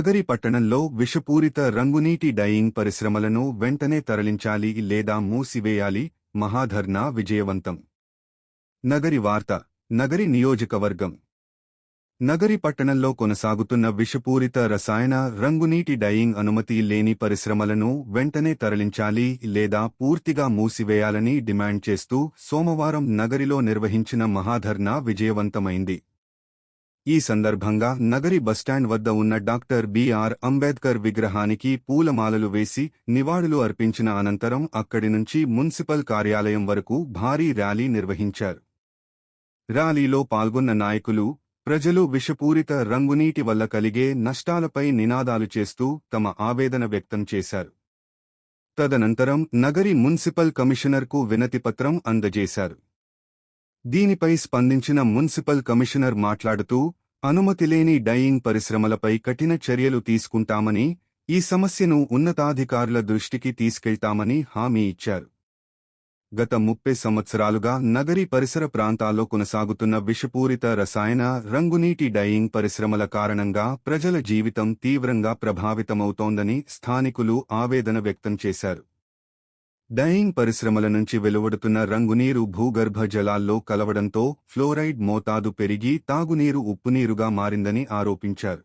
నగరి పట్టణంలో విషపూరిత రంగునీటి డైయింగ్ పరిశ్రమలను వెంటనే తరలించాలి లేదా మూసివేయాలి మహాధర్నా విజయవంతం. నగరి వార్త నగరి నియోజకవర్గం. నగరి పట్టణంలో కొనసాగుతున్న విషపూరిత రసాయన రంగునీటి డైయింగ్ అనుమతి లేని పరిశ్రమలను వెంటనే తరలించాలి లేదా పూర్తిగా మూసివేయాలని డిమాండ్ చేస్తూ సోమవారం నగరిలో నిర్వహించిన మహాధర్నా విజయవంతమైంది. ఈ సందర్భంగా నగరి బస్టాండ్ వద్ద ఉన్న డాక్టర్ బిఆర్ అంబేద్కర్ విగ్రహానికి పూలమాలలు వేసి నివాళులు అర్పించిన అనంతరం అక్కడి నుంచి మున్సిపల్ కార్యాలయం వరకు భారీ ర్యాలీ నిర్వహించారు. ర్యాలీలో పాల్గొన్న నాయకులు ప్రజలు విషపూరిత రంగునీటి వల్ల కలిగే నష్టాలపై నినాదాలు చేస్తూ తమ ఆవేదన వ్యక్తం చేశారు. తదనంతరం నగరి మున్సిపల్ కమిషనర్కు వినతిపత్రం అందజేశారు. దీనిపై స్పందించిన మున్సిపల్ కమిషనర్ మాట్లాడుతూ అనుమతి లేని డయింగ్ పరిశ్రమలపై కఠిన చర్యలు తీసుకుంటామని ఈ సమస్యను ఉన్నతాధికారుల దృష్టికి తీసుకెళ్తామని హామీ ఇచ్చారు. గత ముప్పై సంవత్సరాలుగా నగరి పరిసర ప్రాంతాల్లో కొనసాగుతున్న విషపూరిత రసాయన రంగునీటి డయింగ్ పరిశ్రమల కారణంగా ప్రజల జీవితం తీవ్రంగా ప్రభావితమవుతోందని స్థానికులు ఆవేదన వ్యక్తం చేశారు. డయింగ్ పరిశ్రమల నుంచి వెలువడుతున్న రంగునీరు భూగర్భ జలాల్లో కలవడంతో ఫ్లోరైడ్ మోతాదు పెరిగి తాగునీరు ఉప్పునీరుగా మారిందని ఆరోపించారు.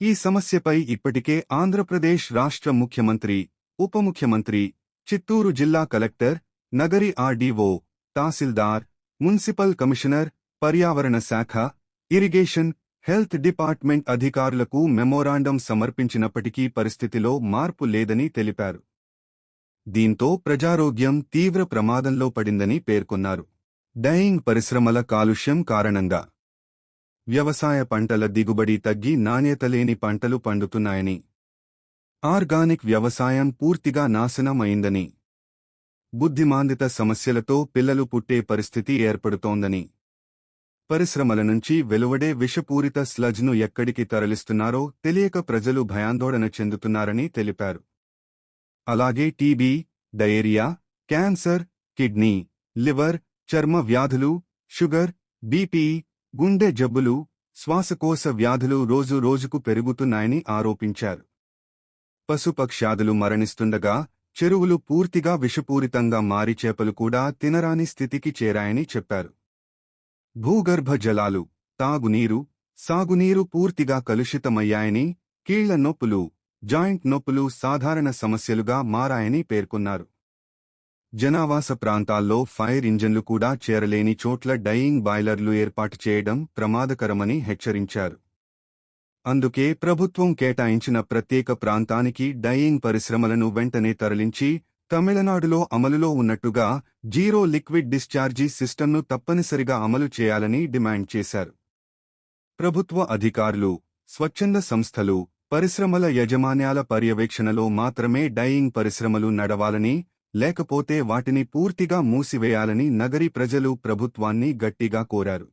ఈ సమస్యపై ఇప్పటికే ఆంధ్రప్రదేశ్ రాష్ట్ర ముఖ్యమంత్రి ఉప ముఖ్యమంత్రి చిత్తూరు జిల్లా collector Nagari R D O tahsildar municipal commissioner పర్యావరణ శాఖ ఇరిగేషన్ హెల్త్ డిపార్ట్మెంట్ అధికారులకు మెమోరాండం సమర్పించినప్పటికీ పరిస్థితిలో మార్పు లేదని తెలిపారు. దీంతో ప్రజారోగ్యం తీవ్ర ప్రమాదంలో పడిందని పేర్కొన్నారు. డయింగ్ పరిశ్రమల కాలుష్యం కారణంగా వ్యవసాయ పంటల దిగుబడి తగ్గి నాణ్యత లేని పంటలు పండుతున్నాయని ఆర్గానిక్ వ్యవసాయం పూర్తిగా నాశనమైందని బుద్ధిమాందిత సమస్యలతో పిల్లలు పుట్టే పరిస్థితి ఏర్పడుతోందని పరిశ్రమల నుంచి వెలువడే విషపూరిత స్లజ్ను ఎక్కడికి తరలిస్తున్నారో తెలియక ప్రజలు భయాందోళన చెందుతున్నారని తెలిపారు. అలాగే T B diarrhoea cancer kidney liver చర్మ వ్యాధులు షుగర్ బీపీ గుండె జబ్బులు శ్వాసకోశ వ్యాధులు రోజు రోజుకు పెరుగుతున్నాయని ఆరోపించారు. పశుపక్ష్యాదులు మరణిస్తుండగా చెరువులు పూర్తిగా విషపూరితంగా మారి చేపలు కూడా తినరాని స్థితికి చేరాయని చెప్పారు. భూగర్భ జలాలు తాగునీరు సాగునీరు పూర్తిగా కలుషితమయ్యాయని కీళ్ళ నొప్పులు జాయింట్ నొప్పులు సాధారణ సమస్యలుగా మారాయని పేర్కొన్నారు. జనావాస ప్రాంతాల్లో ఫైర్ ఇంజన్లు కూడా చేరలేని చోట్ల డయింగ్ బాయిలర్లు ఏర్పాటు చేయడం ప్రమాదకరమని హెచ్చరించారు. అందుకే ప్రభుత్వం కేటాయించిన ప్రత్యేక ప్రాంతానికి డయింగ్ పరిశ్రమలను వెంటనే తరలించి తమిళనాడులో అమలులో ఉన్నట్టుగా జీరో లిక్విడ్ డిశ్చార్జీ సిస్టమ్ను తప్పనిసరిగా అమలు చేయాలని డిమాండ్ చేశారు. ప్రభుత్వ అధికారులు స్వచ్ఛంద సంస్థలు పరిశ్రమల యజమాన్యాల పర్యవేక్షణలో మాత్రమే డయింగ్ పరిశ్రమలు నడవాలని లేకపోతే వాటిని పూర్తిగా మూసివేయాలని నగరి ప్రజలు ప్రభుత్వాన్ని గట్టిగా కోరారు.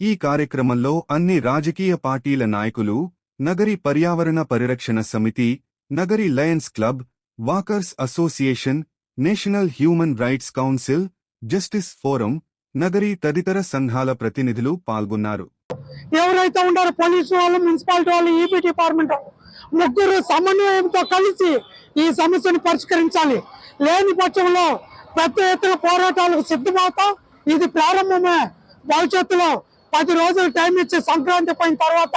ఈ కార్యక్రమంలో అన్ని రాజకీయ పార్టీల నాయకులు నగరి పర్యావరణ పరిరక్షణ సమితి Nagari lions club walkers association national human rights council justice forum Nagari తదితర సంఘాల ప్రతినిధులు పాల్గొన్నారు. ఎవరైతే ఉండారో పోలీసు వాళ్ళు మున్సిపాలిటీ వాళ్ళు ఈపీ డిపార్ట్మెంట్ ముగ్గురు సమన్వయంతో కలిసి ఈ సమస్యను పరిష్కరించాలి. లేని పక్షంలో పెద్ద ఎత్తున పోరాటాలకు సిద్ధమవుతాం. ఇది ప్రారంభమే. భవిష్యత్తులో పది రోజులు టైం ఇచ్చి సంక్రాంతి పోయిన తర్వాత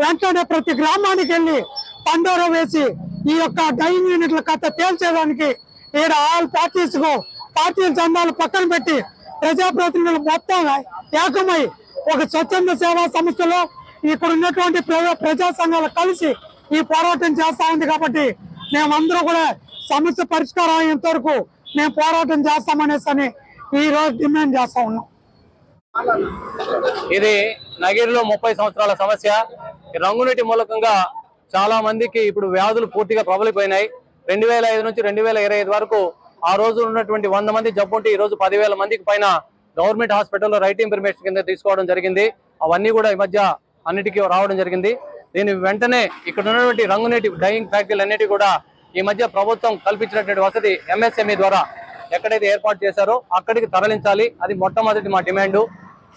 వెంటనే ప్రతి గ్రామానికి వెళ్ళి పండోర వేసి ఈ యొక్క డైయింగ్ యూనిట్ల కథ తేల్చేదానికి ఈడ ఆల్ పార్టీస్కు పార్టీల జెండాలు పక్కన పెట్టి ప్రజాప్రతినిధులు మొత్తం ఏకమై ఒక స్వచ్ఛంద సేవా సంస్థలో ఇక్కడ ఉన్నటువంటి ప్రజా ప్రజా సంఘాలు కలిసి ఈ పోరాటం చేస్తా ఉంది కాబట్టి మేమందరూ కూడా సమస్య పరిష్కారం అయ్యేంత వరకు మేము పోరాటం చేస్తామనేసి అని ఈ రోజు డిమాండ్ చేస్తా ఉన్నాం. ఇది నగిరిలో ముప్పై సంవత్సరాల సమస్య. రంగునీటి మూలకంగా చాలా మందికి ఇప్పుడు వ్యాధులు పూర్తిగా ప్రబలిపోయినాయి. రెండు వేల ఐదు నుంచి రెండు వేల ఇరవై ఐదు వరకు ఆ రోజు ఉన్నటువంటి వంద మంది జబ్బుంటే ఈ రోజు పదివేల మందికి పైన గవర్నమెంట్ హాస్పిటల్లో రైట్ ఇన్ఫర్మేషన్ కింద తీసుకోవడం జరిగింది. అవన్నీ కూడా ఈ మధ్య అన్నిటికీ రావడం జరిగింది. దీని వెంటనే ఇక్కడ ఉన్నటువంటి రంగునీటి డైయింగ్ ఫ్యాక్టరీలు అన్నిటి కూడా ఈ మధ్య ప్రభుత్వం కల్పించినటువంటి వసతి ఎంఎస్ఎంఈ ద్వారా ఎక్కడైతే ఏర్పాటు చేశారో అక్కడికి తరలించాలి. అది మొట్టమొదటి మా డిమాండ్.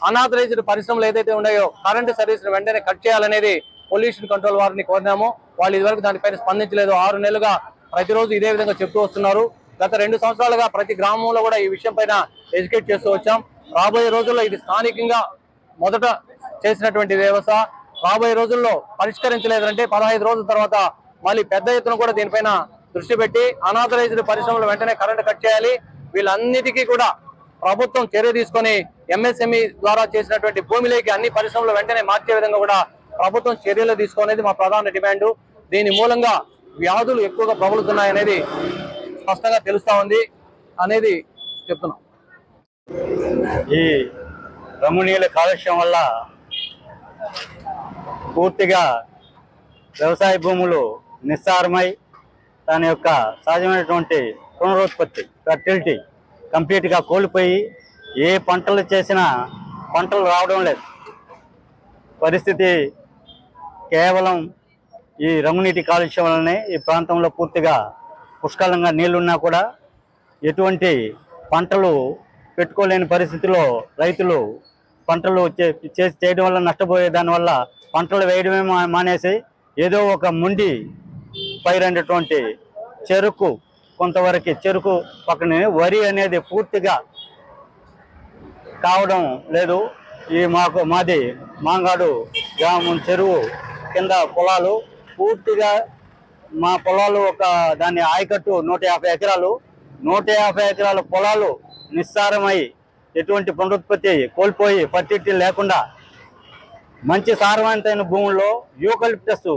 అనాథరైజ్డ్ పరిశ్రమలు ఏదైతే ఉన్నాయో కరెంటు సర్వీస్ వెంటనే కట్ చేయాలనేది పొల్యూషన్ కంట్రోల్ వారిని కోరినాము. వాళ్ళు ఇదివరకు దానిపైన స్పందించలేదు. ఆరు నెలలుగా ప్రతిరోజు ఇదే విధంగా చెప్తూ వస్తున్నారు. గత రెండు సంవత్సరాలుగా ప్రతి గ్రామంలో కూడా ఈ విషయం పైన ఎడ్యుకేట్ చేస్తూ వచ్చాం. రాబోయే రోజుల్లో ఇది స్థానికంగా మొదట చేసినటువంటి వ్యవస్థ. రాబోయే రోజుల్లో పరిష్కరించలేదంటే పదహైదు రోజుల తర్వాత మళ్ళీ పెద్ద ఎత్తున కూడా దీనిపైన దృష్టి పెట్టి అనాథరైజ్డ్ పరిశ్రమలు వెంటనే కరెంట్ కట్ చేయాలి. వీళ్ళన్నిటికీ కూడా ప్రభుత్వం చర్య తీసుకొని ఎంఎస్ఎంఈ ద్వారా చేసినటువంటి భూమిలోకి అన్ని పరిశ్రమలు వెంటనే మార్చే విధంగా కూడా ప్రభుత్వం చర్యలు తీసుకునేది మా ప్రధాన డిమాండ్. దీని మూలంగా వ్యాధులు ఎక్కువగా ప్రబలుతున్నాయనేది స్పష్టంగా తెలుస్తా ఉంది అనేది చెప్తున్నాం. ఈ రమణీయుల కాలుష్యం వల్ల పూర్తిగా వ్యవసాయ భూములు నిస్సారమై దాని యొక్క సహజమైనటువంటి పునరుత్పత్తి ఫర్టిలిటీ కంప్లీట్గా కోల్పోయి ఏ పంటలు చేసినా పంటలు రావడం లేదు. పరిస్థితి కేవలం ఈ రంగునీటి కాలుష్యం వల్లనే ఈ ప్రాంతంలో పూర్తిగా పుష్కలంగా నీళ్ళున్నా కూడా ఎటువంటి పంటలు పెట్టుకోలేని పరిస్థితిలో రైతులు పంటలు చే- చేసి చేయడం వల్ల నష్టపోయే దానివల్ల పంటలు వేయడమే మా- మానేసి ఏదో ఒక ముండి పైరైనటువంటి చెరుకు కొంతవరకు చెరుకు పక్కనే వరి అనేది పూర్తిగా కావడం లేదు. ఈ మాకు మాది మాంగాడు గ్రామం చెరువు కింద పొలాలు పూర్తిగా మా పొలాలు ఒక దాని ఆయకట్టు నూట యాభై ఎకరాలు. నూట యాభై ఎకరాల పొలాలు నిస్సారమై ఎటువంటి పునరుత్పత్తి కోల్పోయి పత్తి లేకుండా మంచి సారవంతమైన భూముల్లో యూకలిప్టస్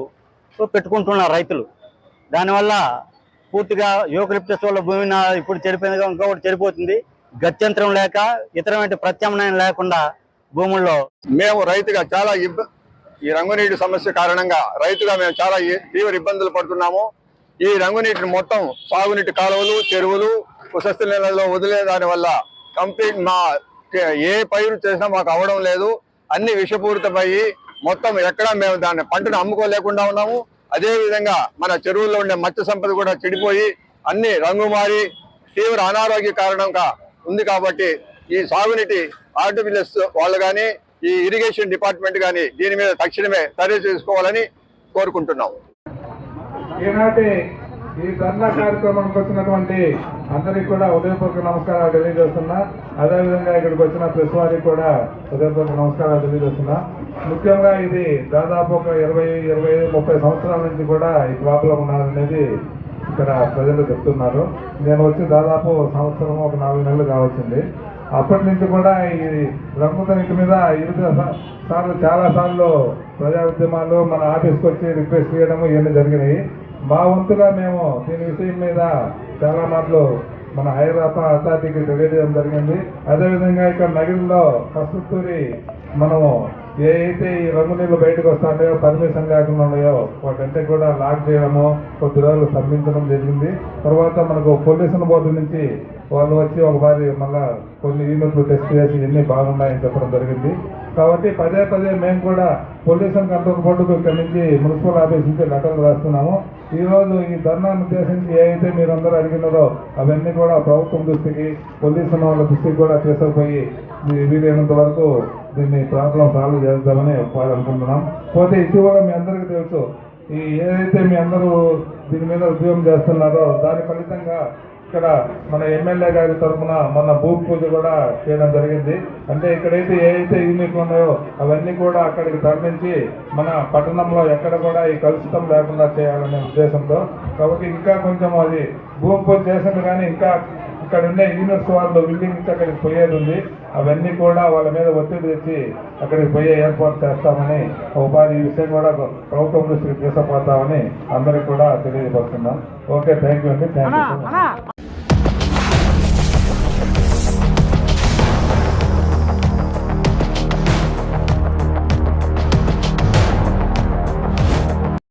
పెట్టుకుంటున్నారు రైతులు. దానివల్ల పూర్తిగా యూకలిప్టస్ వల్ల భూమి ఇప్పుడు చెడిపోయింది ఇంకొకటి చెడిపోతుంది. గత్యంతరం లేక ఇతరమైన ప్రత్యామ్నాయం లేకుండా భూముల్లో మేము రైతుగా చాలా ఇబ్బంది ఈ రంగునీటి సమస్య కారణంగా రైతుగా మేము చాలా ఈ- తీవ్ర ఇబ్బందులు పడుతున్నాము. ఈ రంగునీటిని మొత్తం సాగునీటి కాలువలు చెరువులు కుసస్తు నీళ్ళలో వదిలే దానివల్ల కంప్లీట్ మా ఏ పైరు చేసినా మాకు అవడం లేదు. అన్ని విషపూరితమయ్యి మొత్తం ఎక్కడా మేము దాన్ని పంటను అమ్ముకోలేకుండా ఉన్నాము. అదేవిధంగా మన చెరువుల్లో ఉండే మత్స్య సంపద కూడా చెడిపోయి అన్ని రంగు మారి తీవ్ర అనారోగ్య కారణంగా ఉంది కాబట్టి ఈ సాగునీటి ఆర్డబ్ల్యూఎస్ వాళ్ళు కానీ ఈ ఇరిగేషన్ డిపార్ట్మెంట్ కానీ దీని మీద తక్షణమే చర్య చేసుకోవాలని కోరుకుంటున్నాం ఈనాటి ఈ ధర్నా కార్యక్రమానికి వచ్చినటువంటి అందరికి కూడా ఉదయపూర్వక నమస్కారాలు తెలియజేస్తున్నా. అదేవిధంగా ఇక్కడికి వచ్చిన ప్రెస్ వారికి కూడా ఉదయపూర్వక నమస్కారాలు తెలియజేస్తున్నా. ముఖ్యంగా ఇది దాదాపు ఒక ఇరవై ఇరవై ఐదు ముప్పై సంవత్సరాల నుంచి కూడా ఈ ప్రాబ్లం ఉన్నారనేది ఇక్కడ ప్రజలు చెప్తున్నారు. నేను వచ్చి దాదాపు సంవత్సరం ఒక నాలుగు నెలలు కావచ్చింది. అప్పటి నుంచి కూడా ఈ రంగుతనికి మీద వివిధ సార్లు చాలా సార్లు ప్రజా ఉద్యమాలు మన ఆఫీస్కి వచ్చి రిక్వెస్ట్ చేయడము ఇవన్నీ జరిగినాయి. మా వంతుగా మేము దీని విషయం మీద చాలా మాటలు మన హైదరాబాద్ అథారిటీకి తెలియజేయడం జరిగింది. అదేవిధంగా ఇక్కడ నగరంలో కస్తూరి మనము ఏ అయితే ఈ రంగు నీళ్ళు బయటకు వస్తాయో పర్మిషన్ లేకుండా ఉన్నాయో వాటంటే కూడా లాక్ చేయడము కొద్ది రోజులు స్తంభించడం జరిగింది. తర్వాత మనకు పొల్యూషన్ బోర్డు నుంచి వాళ్ళు వచ్చి ఒకసారి మళ్ళీ కొన్ని యూనిట్లు టెస్ట్ చేసి ఇవన్నీ బాగున్నాయని చెప్పడం జరిగింది. కాబట్టి పదే పదే మేము కూడా పొల్యూషన్ కంట్రోల్ బోర్డుకు ఇక్కడ నుంచి మున్సిపల్ ఆఫీస్ నుంచి లెటర్లు రాస్తున్నాము. ఈ రోజు ఈ ధర్నాను ఉద్దేశించి ఏవైతే మీరందరూ అడిగినారో అవన్నీ కూడా ప్రభుత్వం దృష్టికి పొల్యూషన్ వాళ్ళ దృష్టికి కూడా తీసుకుపోయి వీలైనంత వరకు దీన్ని ప్రాబ్లం సాల్వ్ చేద్దామని అనుకుంటున్నాం పోతే ఇటీవల మీ అందరికీ తెలుసు ఈ ఏదైతే మీ అందరూ దీని మీద ఉద్యోగం చేస్తున్నారో దాని ఫలితంగా ఇక్కడ మన ఎమ్మెల్యే గారి తరఫున మన భూమి పూజ కూడా చేయడం జరిగింది. అంటే ఇక్కడైతే ఏ అయితే యూనిట్లు ఉన్నాయో అవన్నీ కూడా అక్కడికి తరలించి మన పట్టణంలో ఎక్కడ కూడా ఈ కలుషితం లేకుండా చేయాలనే ఉద్దేశంతో. కాబట్టి ఇంకా కొంచెం అది భూమి పూజ చేసింది కానీ ఇంకా ఇక్కడ ఉండే యూనిట్స్ వాళ్ళు బిల్డింగ్ అక్కడికి పోయేది ఉంది. అవన్నీ కూడా వాళ్ళ మీద ఒత్తిడి తెచ్చి అక్కడికి పోయే ఏర్పాటు చేస్తామని ఈ విషయం కూడా ప్రభుత్వం దృష్టికి తీసుకుపోతామని అందరికి కూడా తెలియజేస్తున్నాం. ఓకే థ్యాంక్ యూ అండి. Thank you